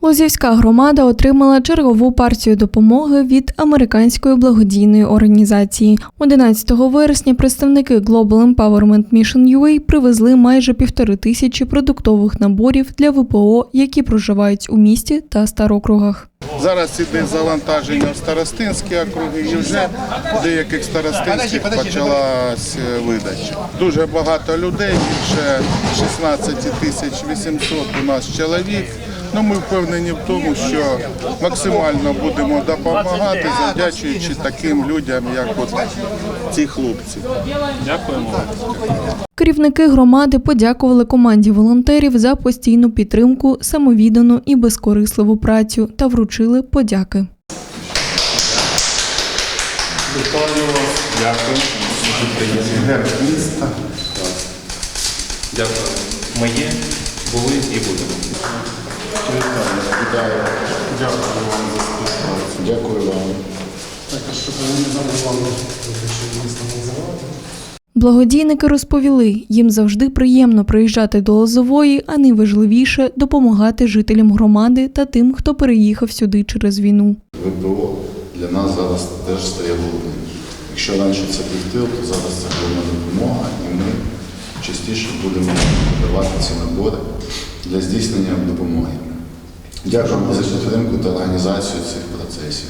Лозівська громада отримала чергову партію допомоги від американської благодійної організації. 11 вересня представники Global Empowerment Mission UA привезли майже півтори тисячі продуктових наборів для ВПО, які проживають у місті та старокругах. Зараз іде завантаження в старостинські округи і вже в деяких старостинських почалась е, видача. Дуже багато людей, більше 16 тисяч 800 у нас чоловік. Ну, ми впевнені в тому, що максимально будемо допомагати, завдячуючи таким людям, як от ці хлопці. Дякуємо. Керівники громади подякували команді волонтерів за постійну підтримку, самовіддану і безкорисливу працю та вручили подяки. Вітаю вас. Дякую. Дякую. Ми є, були і будемо. Дякую вам. за підстави. Дякую вам. Благодійники розповіли, їм завжди приємно приїжджати до Лозової, а найважливіше допомагати жителям громади та тим, хто переїхав сюди через війну. ВПО для нас зараз теж стає головним. Якщо раніше це був тил, то зараз це головна допомога, і ми частіше будемо давати ці набори для здійснення допомоги. Дякуємо за підтримку та організацію цих процесів.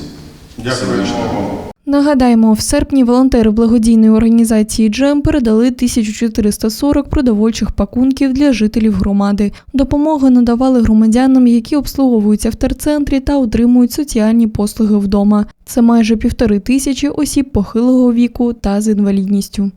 Дякуємо. Нагадаємо, в серпні волонтери благодійної організації Джем передали 1440 продовольчих пакунків для жителів громади. Допомогу надавали громадянам, які обслуговуються в терцентрі та отримують соціальні послуги вдома. Це майже півтори тисячі осіб похилого віку та з інвалідністю.